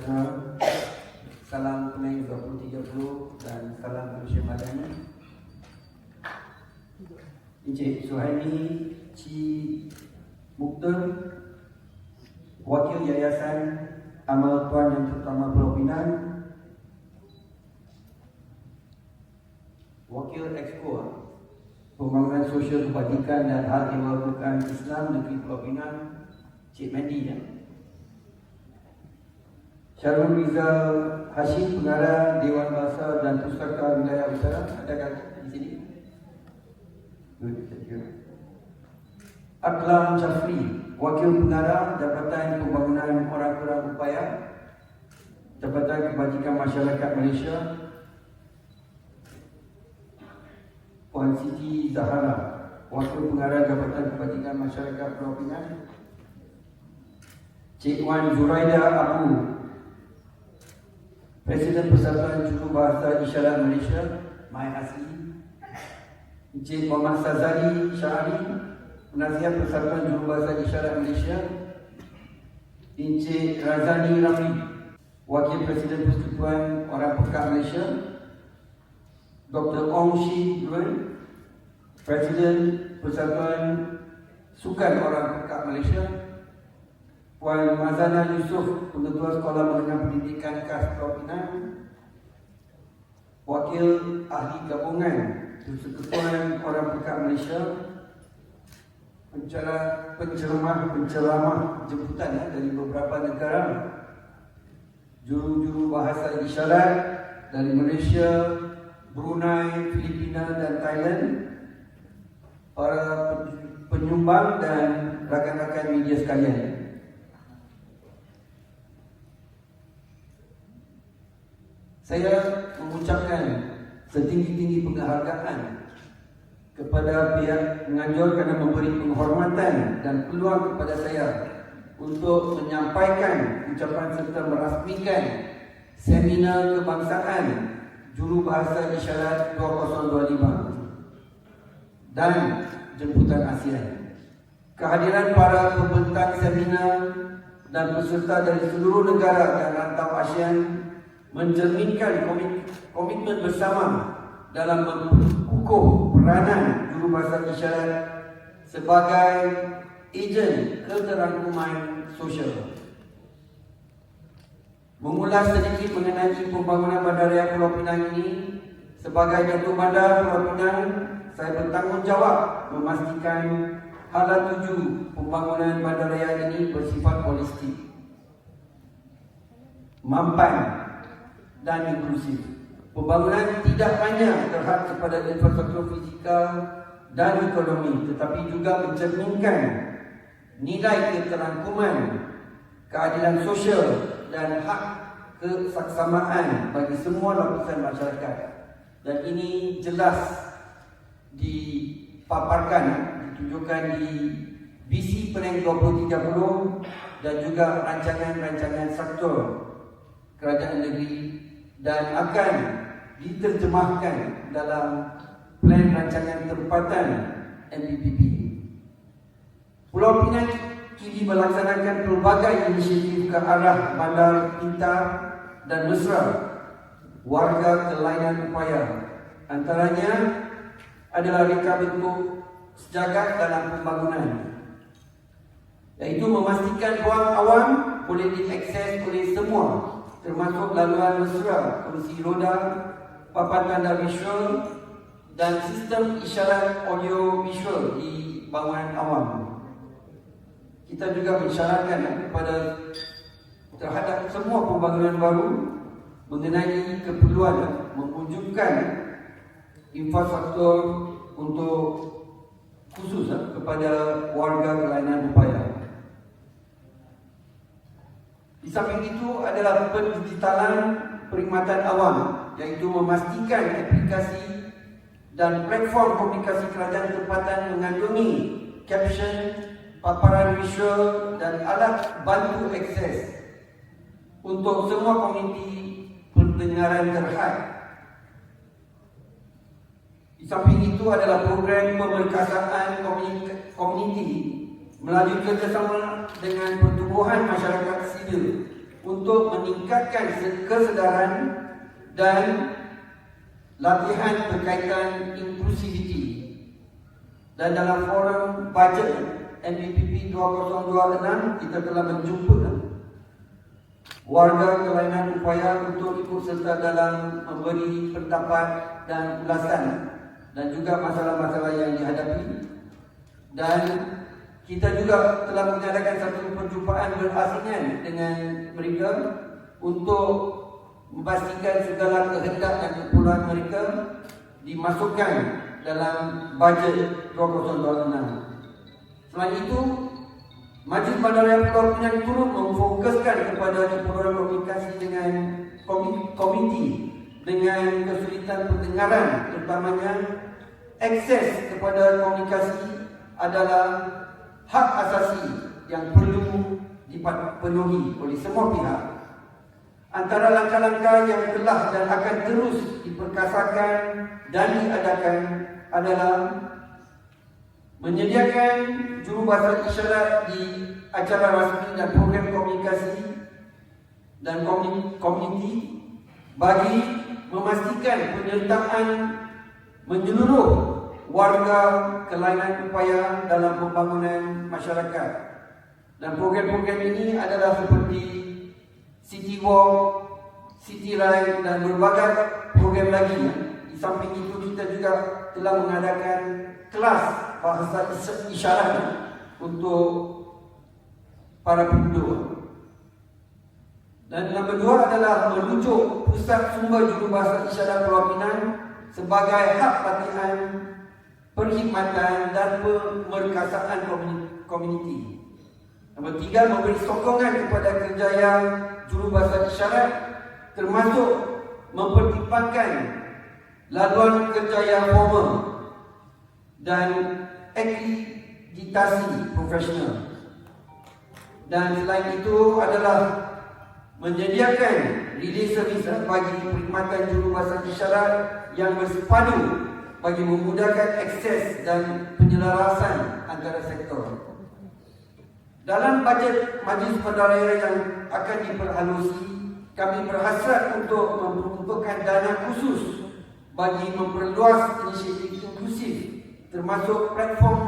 pagi, salam Penang 2030 dan salam Malaysia Madani. Encik Suhaimi Ci Muktur, Wakil Yayasan Amal Tuan yang Terutama Pulau Pinang, Wakil Exco Pembangunan Sosial Kebajikan dan Hal Bukan Islam Negeri Pulau Pinang Cik Mandi ya. Syarul Rizal Hashim Pengarah Dewan Bahasa dan Pustaka Wilayah Utara Adakah di sini? Aklam Syafri Wakil Pengarah Jabatan Pembangunan Orang Kurang Upaya Jabatan Kebajikan Masyarakat Malaysia Puan Siti Zahara Wakil Pengarah Jabatan Kebajikan Masyarakat Pulau Pinang Cik Wan Zuraida Abu Presiden Persatuan Jurubahasa Isyarat Malaysia Mai Asli Encik Muhammad Sazali Syahari Penasihat Persatuan Jurubahasa Isyarat Malaysia Encik Razani Ramli Wakil Presiden Persekutuan Orang Pekat Malaysia Dr. Ong Shi Yuen Presiden Persatuan Sukan Orang Pekat Malaysia Puan Mazana Yusof Pengetua Sekolah Menengah Pendidikan KAS Pinang. Wakil Ahli Gabungan Persekutuan Orang Pekat Malaysia. Pencara penceramah-penceramah jemputan ya, dari beberapa negara. Juru-juru bahasa isyarat dari Malaysia, Brunei, Filipina dan Thailand. Para penyumbang dan rakan-rakan media sekalian saya mengucapkan setinggi-tinggi penghargaan kepada pihak menganjur kerana memberi penghormatan dan peluang kepada saya untuk menyampaikan ucapan serta merasmikan seminar kebangsaan jurubahasa isyarat 2025 dan jemputan ASEAN. Kehadiran para pembentang seminar dan peserta dari seluruh negara dan rantau ASEAN mencerminkan komitmen bersama dalam mengukuh peranan jurubahasa isyarat sebagai ejen keterangkuman sosial. Mengulas sedikit mengenai pembangunan bandaraya Pulau Pinang ini sebagai Datuk Bandar Pulau Pinang, saya bertanggungjawab memastikan hala tuju pembangunan bandaraya ini bersifat holistik, mampan dan inklusif. Pembangunan tidak hanya terhad kepada infrastruktur fizikal dan ekonomi tetapi juga mencerminkan nilai keterangkuman, keadilan sosial dan hak kesaksamaan bagi semua lapisan masyarakat. Dan ini jelas dipaparkan, ditunjukkan di visi Penang 2030 dan juga rancangan-rancangan sektor kerajaan negeri dan akan diterjemahkan dalam plan rancangan tempatan MPPP. Pulau Pinang kini melaksanakan pelbagai inisiatif ke arah bandar pintar dan mesra warga kelainan upaya. Antaranya adalah reka bentuk sejagat dalam pembangunan iaitu memastikan ruang awam boleh diakses oleh semua termasuk laluan mesra, kursi roda, papan tanda visual dan sistem isyarat audio visual di bangunan awam. Kita juga mensyaratkan kepada terhadap semua pembangunan baru mengenai keperluan mewujudkan infrastruktur untuk khusus eh, kepada warga kelainan upaya. Di samping itu adalah pendigitalan perkhidmatan awam iaitu memastikan aplikasi dan platform komunikasi kerajaan tempatan mengandungi caption, paparan visual dan alat bantu akses untuk semua komuniti pendengaran terhad. Di samping itu adalah program pemerkasaan komuniti melalui kerjasama dengan pertumbuhan masyarakat sivil untuk meningkatkan kesedaran dan latihan berkaitan inklusiviti. Dan dalam forum bajet NBPP 2026 kita telah menjumpa warga kelainan upaya untuk ikut serta dalam memberi pendapat dan ulasan dan juga masalah-masalah yang dihadapi. Dan kita juga telah mengadakan satu perjumpaan berasingan dengan mereka untuk memastikan segala kehendak dan kepulauan mereka dimasukkan dalam bajet 2026. Selain itu, Majlis Bandaraya Pulau Pinang turut memfokuskan kepada kepulauan komunikasi dengan komiti dengan kesulitan pendengaran terutamanya akses kepada komunikasi adalah hak asasi yang perlu dipenuhi oleh semua pihak. Antara langkah-langkah yang telah dan akan terus diperkasakan dan diadakan adalah menyediakan jurubahasa isyarat di acara rasmi dan program komunikasi dan komuniti bagi memastikan penyertaan menyeluruh warga kelainan upaya dalam pembangunan masyarakat. Dan program-program ini adalah seperti City Walk, City Ride dan berbagai program lagi. Di samping itu kita juga telah mengadakan kelas bahasa isyarat untuk para penduduk. Dan yang kedua adalah merujuk pusat sumber jurubahasa isyarat Pulau Pinang sebagai hak latihan perkhidmatan dan pemerkasaan komuniti. Nombor tiga, memberi sokongan kepada kerjaya jurubahasa isyarat termasuk mempertimbangkan laluan kerjaya formal dan akreditasi profesional. Dan selain itu adalah menyediakan relay service bagi perkhidmatan jurubahasa isyarat yang bersepadu bagi memudahkan akses dan penyelarasan antara sektor. Dalam bajet Majlis Pendaraya yang akan diperhalusi, kami berhasrat untuk memperuntukkan dana khusus bagi memperluas inisiatif inklusif termasuk platform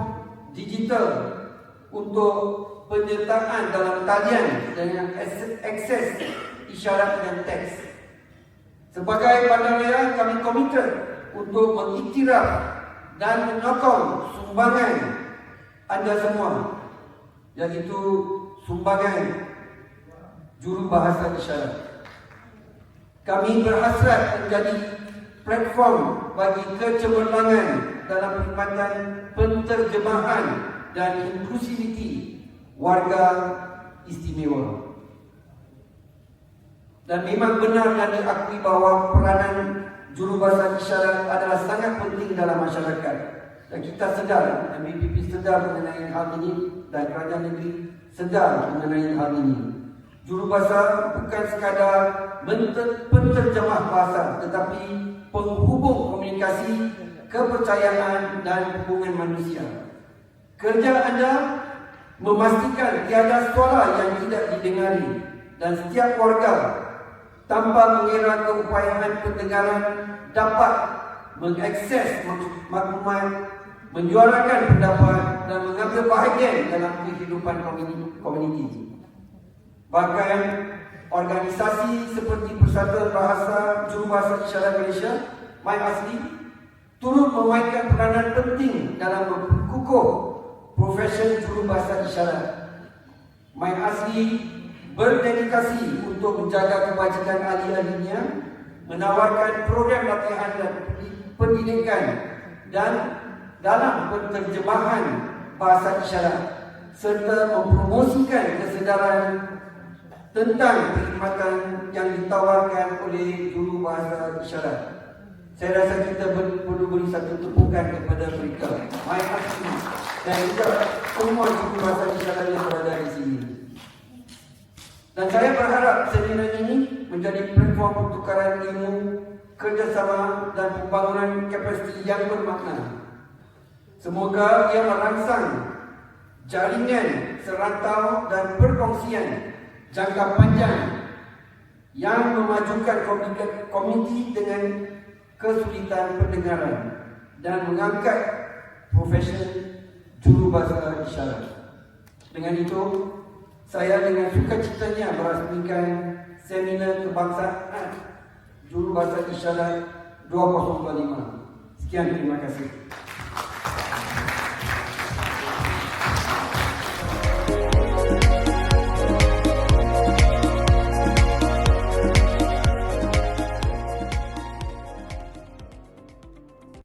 digital untuk penyertaan dalam talian dengan akses isyarat dan teks. Sebagai bandaraya, kami komited untuk mengiktiraf dan menyokong sumbangan anda semua iaitu sumbangan juru bahasa isyarat. Kami berhasrat menjadi platform bagi kecemerlangan dalam perkhidmatan penterjemahan dan inklusiviti warga istimewa. Dan memang benar yang diakui bahawa peranan jurubahasa isyarat adalah sangat penting dalam masyarakat. Dan kita sedar MBPP sedar mengenai hal ini dan kerajaan negeri sedar mengenai hal ini. Jurubahasa bukan sekadar penterjemah bahasa tetapi penghubung komunikasi kepercayaan dan hubungan manusia. Kerja anda memastikan tiada suara yang tidak didengari dan setiap warga tanpa mengira keupayaan pendengaran dapat mengakses maklumat, menyuarakan pendapat dan mengambil bahagian dalam kehidupan komuniti. Bahkan organisasi seperti Persatuan Bahasa Jurubahasa Isyarat Malaysia, My Asli, turut memainkan peranan penting dalam memperkukuh profesi jurubahasa isyarat. My Asli berdedikasi untuk menjaga kebajikan ahli-ahlinya, menawarkan program latihan dan pendidikan dan dalam penterjemahan bahasa isyarat serta mempromosikan kesedaran tentang perkhidmatan yang ditawarkan oleh juru bahasa isyarat. Saya rasa kita perlu beri satu tepukan kepada mereka. My dan juga semua juru bahasa isyarat yang berada di sini. Dan saya berharap seminar ini menjadi platform pertukaran ilmu, kerjasama dan pembangunan kapasiti yang bermakna. Semoga ia merangsang jaringan serantau dan perkongsian jangka panjang yang memajukan komuniti dengan kesulitan pendengaran dan mengangkat profesi jurubahasa isyarat. Dengan itu, saya dengan sukacitanya merasmikan seminar kebangsaan jurubahasa isyarat 2025. Sekian terima kasih.